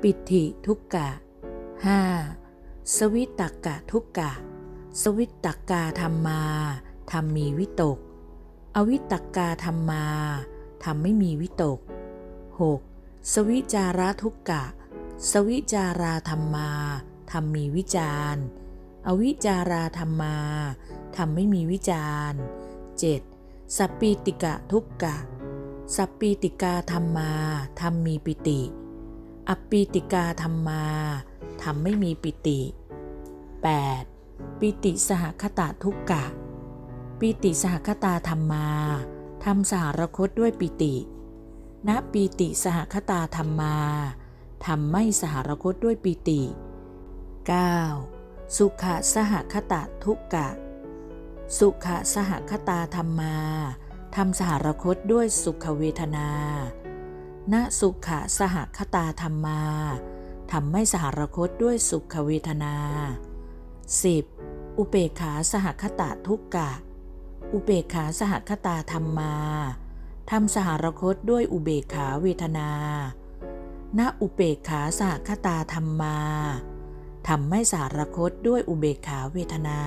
ปิติทุกกะห้าสวิตกกะทุกกะ สวิตกกาธรรมาธรรมมีวิตก อวิตกกาธรรมาธรรมไม่มีวิตก 6. สวิจาระทุกกะ สวิจาราธรรมาธรรมมีวิจารอวิจาราธรรมาธรรมไม่มีวิจารณ์ 7. สัปปีติกะทุกกะสัปปีติกาธรรมาธรรมมีปิติ อปปีติกาธรรมาธรรมไม่มีปิติ 8. ปิติสหคตะทุกกะ ปิติสหคตาธรรมาทำสหรคตด้วยปิติ ณปีติสหคตาธรรมาทำไม่สหรคตด้วยปิติ 9. สุขะสหคตะทุกกะ สุขะสหคตาธรรมาทำสหรคตด้วยสุขเวทนา ณสุขะสหคตาธรรมาทำไม่สหรคตด้วยสุขเวทนา 10. อุเบกขาสหคตะทุกกะ อุเบกขาสหคตาธรรมาทำสหรคตด้วยอุเบขาเวทนา ณอุเบขาสหคตาธรรมาทำไม่สหรคตด้วยอุเบขาเวทนา